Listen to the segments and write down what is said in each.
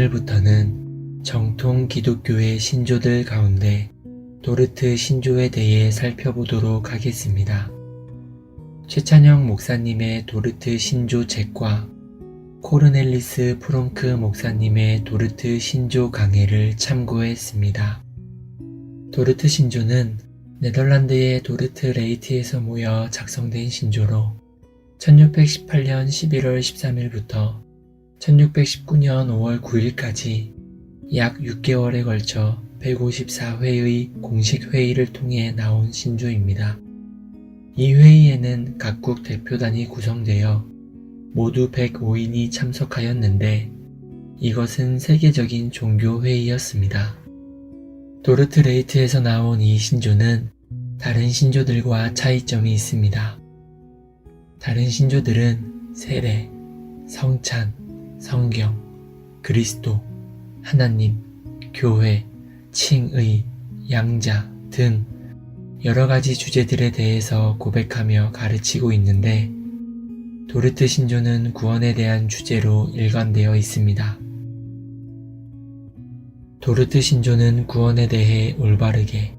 오늘부터는 정통 기독교의 신조들 가운데 도르트 신조에 대해 살펴보도록 하겠습니다. 최찬영 목사님의 도르트 신조 책과 코르넬리스 프롱크 목사님의 도르트 신조 강해를 참고했습니다. 도르트 신조는 네덜란드의 도르트 레이트에서 모여 작성된 신조로 1618년 11월 13일부터 1619년 5월 9일까지 약 6개월에 걸쳐 154회의 공식 회의를 통해 나온 신조입니다. 이 회의에는 각국 대표단이 구성되어 모두 105인이 참석하였는데 이것은 세계적인 종교 회의였습니다. 도르트 레이트에서 나온 이 신조는 다른 신조들과 차이점이 있습니다. 다른 신조들은 세례, 성찬, 성경, 그리스도, 하나님, 교회, 칭의, 양자 등 여러 가지 주제들에 대해서 고백하며 가르치고 있는데 도르트 신조는 구원에 대한 주제로 일관되어 있습니다. 도르트 신조는 구원에 대해 올바르게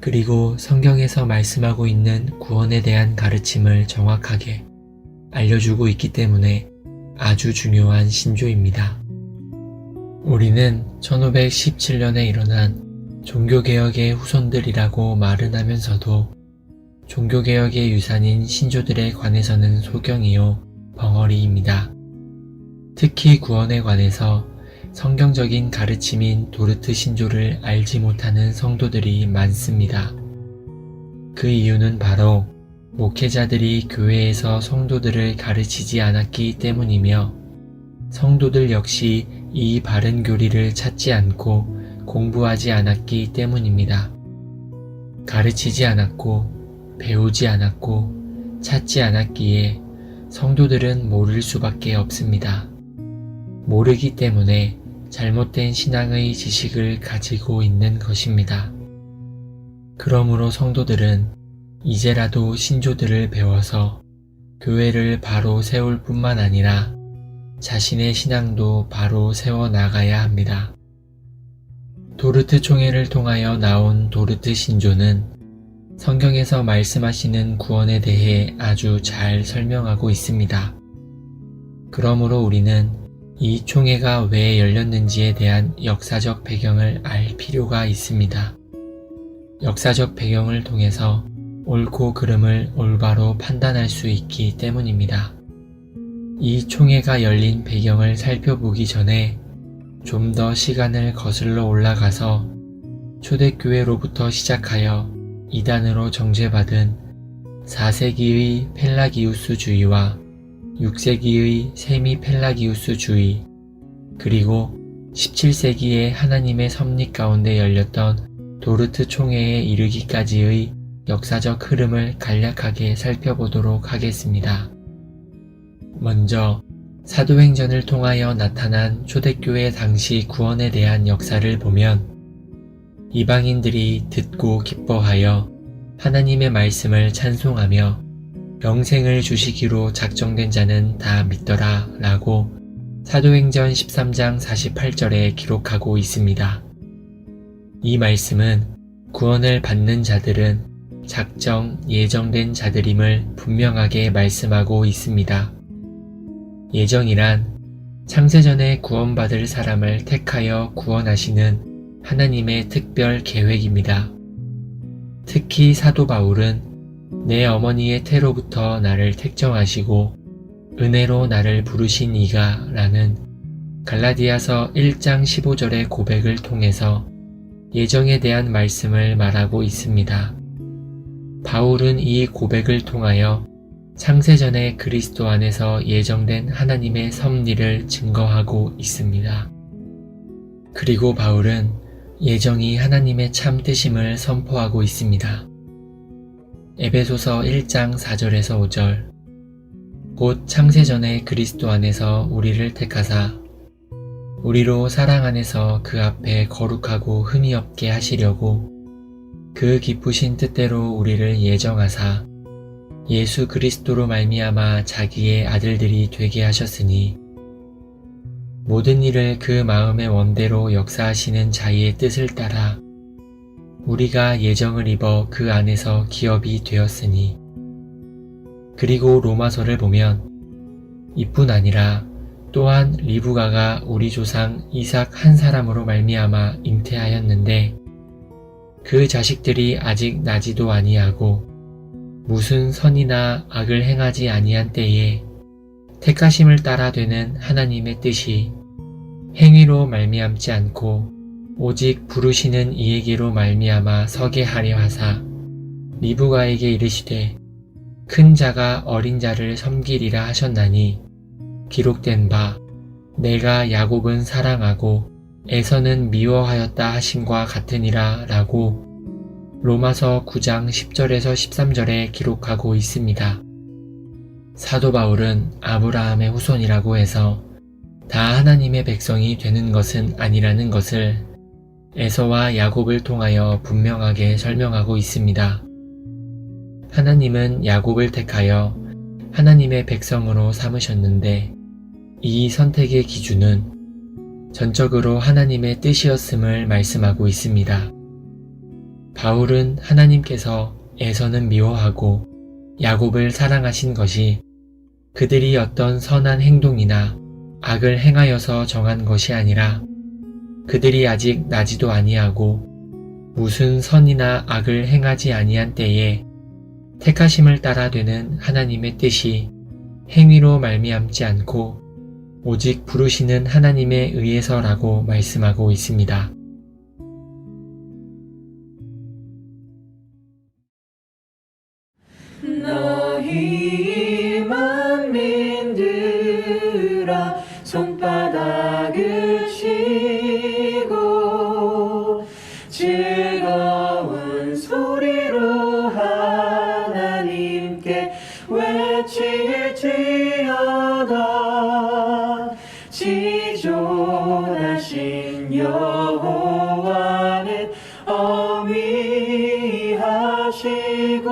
그리고 성경에서 말씀하고 있는 구원에 대한 가르침을 정확하게 알려주고 있기 때문에 아주 중요한 신조입니다. 우리는 1517년에 일어난 종교개혁의 후손들이라고 말은 하면서도 종교개혁의 유산인 신조들에 관해서는 소경이요 벙어리입니다. 특히 구원에 관해서 성경적인 가르침인 도르트 신조를 알지 못하는 성도들이 많습니다. 그 이유는 바로 목회자들이 교회에서 성도들을 가르치지 않았기 때문이며 성도들 역시 이 바른 교리를 찾지 않고 공부하지 않았기 때문입니다. 가르치지 않았고 배우지 않았고 찾지 않았기에 성도들은 모를 수밖에 없습니다. 모르기 때문에 잘못된 신앙의 지식을 가지고 있는 것입니다. 그러므로 성도들은 이제라도 신조들을 배워서 교회를 바로 세울 뿐만 아니라 자신의 신앙도 바로 세워 나가야 합니다. 도르트 총회를 통하여 나온 도르트 신조는 성경에서 말씀하시는 구원에 대해 아주 잘 설명하고 있습니다. 그러므로 우리는 이 총회가 왜 열렸는지에 대한 역사적 배경을 알 필요가 있습니다. 역사적 배경을 통해서 옳고 그름을 올바로 판단할 수 있기 때문입니다. 이 총회가 열린 배경을 살펴보기 전에 좀 더 시간을 거슬러 올라가서 초대교회로부터 시작하여 이단으로 정죄받은 4세기의 펠라기우스 주의와 6세기의 세미 펠라기우스 주의 그리고 17세기에 하나님의 섭리 가운데 열렸던 도르트 총회에 이르기까지의 역사적 흐름을 간략하게 살펴보도록 하겠습니다. 먼저 사도행전을 통하여 나타난 초대교회 당시 구원에 대한 역사를 보면 이방인들이 듣고 기뻐하여 하나님의 말씀을 찬송하며 영생을 주시기로 작정된 자는 다 믿더라 라고 사도행전 13장 48절에 기록하고 있습니다. 이 말씀은 구원을 받는 자들은 작정, 예정된 자들임을 분명하게 말씀하고 있습니다. 예정이란 창세전에 구원받을 사람을 택하여 구원하시는 하나님의 특별 계획입니다. 특히 사도 바울은 내 어머니의 태로부터 나를 택정하시고 은혜로 나를 부르신 이가 라는 갈라디아서 1장 15절의 고백을 통해서 예정에 대한 말씀을 말하고 있습니다. 바울은 이 고백을 통하여 창세전에 그리스도 안에서 예정된 하나님의 섭리를 증거하고 있습니다. 그리고 바울은 예정이 하나님의 참 뜻임을 선포하고 있습니다. 에베소서 1장 4절에서 5절 곧 창세전에 그리스도 안에서 우리를 택하사 우리로 사랑 안에서 그 앞에 거룩하고 흠이 없게 하시려고 그 기쁘신 뜻대로 우리를 예정하사 예수 그리스도로 말미암아 자기의 아들들이 되게 하셨으니 모든 일을 그 마음의 원대로 역사하시는 자기의 뜻을 따라 우리가 예정을 입어 그 안에서 기업이 되었으니 그리고 로마서를 보면 이뿐 아니라 또한 리브가가 우리 조상 이삭 한 사람으로 말미암아 잉태하였는데 그 자식들이 아직 나지도 아니하고 무슨 선이나 악을 행하지 아니한 때에 택하심을 따라 되는 하나님의 뜻이 행위로 말미암지 않고 오직 부르시는 이에게로 말미암아 서게 하려 하사 리브가에게 이르시되 큰 자가 어린 자를 섬기리라 하셨나니 기록된 바 내가 야곱은 사랑하고 에서는 미워하였다 하심과 같으니라 라고 로마서 9장 10절에서 13절에 기록하고 있습니다. 사도 바울은 아브라함의 후손이라고 해서 다 하나님의 백성이 되는 것은 아니라는 것을 에서와 야곱을 통하여 분명하게 설명하고 있습니다. 하나님은 야곱을 택하여 하나님의 백성으로 삼으셨는데 이 선택의 기준은 전적으로 하나님의 뜻이었음을 말씀하고 있습니다. 바울은 하나님께서 에서는 미워하고 야곱을 사랑하신 것이 그들이 어떤 선한 행동이나 악을 행하여서 정한 것이 아니라 그들이 아직 나지도 아니하고 무슨 선이나 악을 행하지 아니한 때에 택하심을 따라 되는 하나님의 뜻이 행위로 말미암지 않고 오직 부르시는 하나님에 의해서라고 말씀하고 있습니다. 하시고